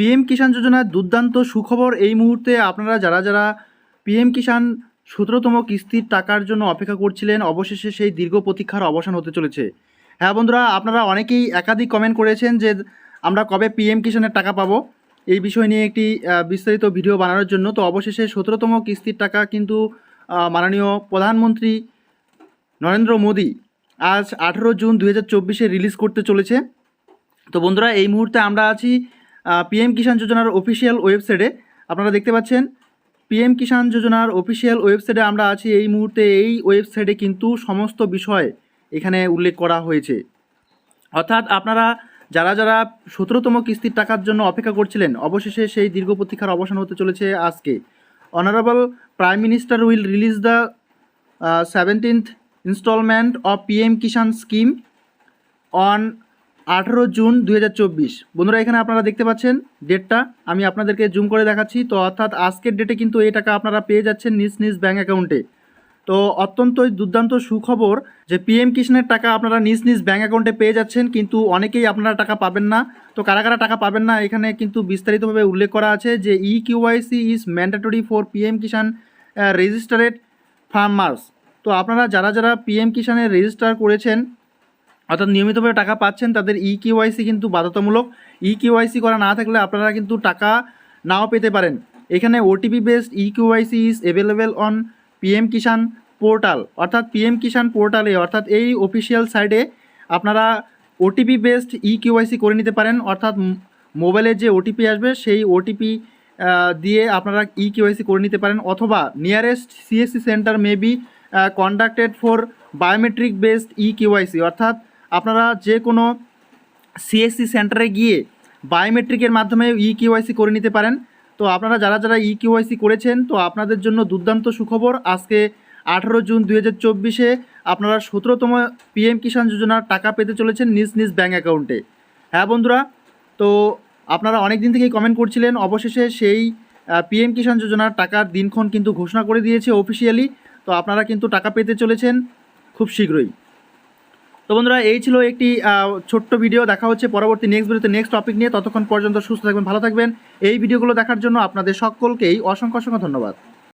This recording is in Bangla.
পিএম কিষাণ যোজনার দুর্দান্ত সুখবর এই মুহূর্তে আপনারা যারা যারা পিএম কিষাণ সতেরোতম কিস্তির টাকার জন্য অপেক্ষা করছিলেন, অবশেষে সেই দীর্ঘ প্রতীক্ষার অবসান হতে চলেছে। হ্যাঁ বন্ধুরা, আপনারা অনেকেই একাধিক কমেন্ট করেছেন যে আমরা কবে পিএম কিষাণের টাকা পাবো। এই বিষয় নিয়ে একটি বিস্তারিত ভিডিও বানানোর জন্য। তো অবশেষে সতেরোতম কিস্তির টাকা কিন্তু মাননীয় প্রধানমন্ত্রী নরেন্দ্র মোদী আজ আঠেরো জুন দু হাজার রিলিজ করতে চলেছে। তো বন্ধুরা, এই মুহূর্তে আমরা আছি পিএম কিষাণ যোজনার অফিসিয়াল ওয়েবসাইটে আপনারা দেখতে পাচ্ছেন, পিএম কিষাণ যোজনার অফিসিয়াল ওয়েবসাইটে আমরা আছি। এই মুহূর্তে এই ওয়েবসাইটে কিন্তু সমস্ত বিষয় এখানে উল্লেখ করা হয়েছে। অর্থাৎ আপনারা যারা যারা সতেরোতম কিস্তির টাকার জন্য অপেক্ষা করছিলেন, অবশেষে সেই দীর্ঘ প্রতীক্ষার অবসান হতে চলেছে আজকে। Honourable prime minister will release the seventeenth instalment of PM Kisan scheme on আঠেরো জুন দু হাজার চব্বিশ। বন্ধুরা, এখানে আপনারা দেখতে পাচ্ছেন ডেটটা আমি আপনাদেরকে জুম করে দেখাচ্ছি। তো অর্থাৎ আজকের ডেটে কিন্তু এই টাকা আপনারা পেয়ে যাচ্ছেন নিজ নিজ ব্যাঙ্ক অ্যাকাউন্টে তো অত্যন্তই দুর্দান্ত সুখবর যে পিএম কিষাণের টাকা আপনারা নিজ নিজ ব্যাঙ্ক অ্যাকাউন্টে পেয়ে যাচ্ছেন, কিন্তু অনেকেই আপনারা টাকা পাবেন না। তো কারা কারা টাকা পাবেন না, এখানে কিন্তু বিস্তারিতভাবে উল্লেখ করা আছে যে e KYC is mandatory for PM Kisan registered farmers তো আপনারা যারা যারা পিএম কিষাণে রেজিস্টার করেছেন অর্থাৎ নিয়মিতভাবে টাকা পাচ্ছেন, তাদের ই কেওয়াইসি কিন্তু বাধ্যতামূলক। ই কেওয়াইসি করা না থাকলে আপনারা কিন্তু টাকা নাও পেতে পারেন। এখানে OTP based e KYC is available on PM Kisan portal অর্থাৎ পিএম কিষাণ পোর্টালে অর্থাৎ এই অফিসিয়াল সাইটে আপনারা ওটিপি বেসড ই কেওয়াইসি করে নিতে পারেন। অর্থাৎ মোবাইলে যে ওটিপি আসবে, সেই ওটিপি দিয়ে আপনারা ই কেওয়াইসি করে নিতে পারেন। অথবা nearest CSC centre may be conducted for biometric based e KYC অর্থাৎ আপনারা যে কোনো সিএসসি সেন্টারে গিয়ে বায়োমেট্রিকের মাধ্যমে ই কিউআইসি করে নিতে পারেন। তো আপনারা যারা যারা ই কিউআইসি করেছেন, তো আপনাদের জন্য দুর্দান্ত সুখবর। আজকে আঠেরো জুন দুই হাজার চব্বিশে আপনারা সতেরোতম পিএম কিষাণ যোজনার টাকা পেতে চলেছেন নিজ নিজ ব্যাঙ্ক অ্যাকাউন্টে। হ্যাঁ বন্ধুরা, তো আপনারা অনেক দিন থেকেই কমেন্ট করছিলেন, অবশেষে সেই পিএম কিষাণ যোজনার টাকার দিনক্ষণ কিন্তু ঘোষণা করে দিয়েছে অফিসিয়ালি তো আপনারা কিন্তু টাকা পেতে চলেছেন খুব শীঘ্রই। তো বন্ধুরা, এই ছিল একটি ছোট্ট ভিডিও দেখা হচ্ছে পরবর্তী নেক্সট ভিডিওতে নেক্সট টপিক নিয়ে ততক্ষণ পর্যন্ত সুস্থ থাকবেন, ভালো থাকবেন। এই ভিডিওগুলো দেখার জন্য আপনাদের সকলকেই অসংখ্য অসংখ্য ধন্যবাদ।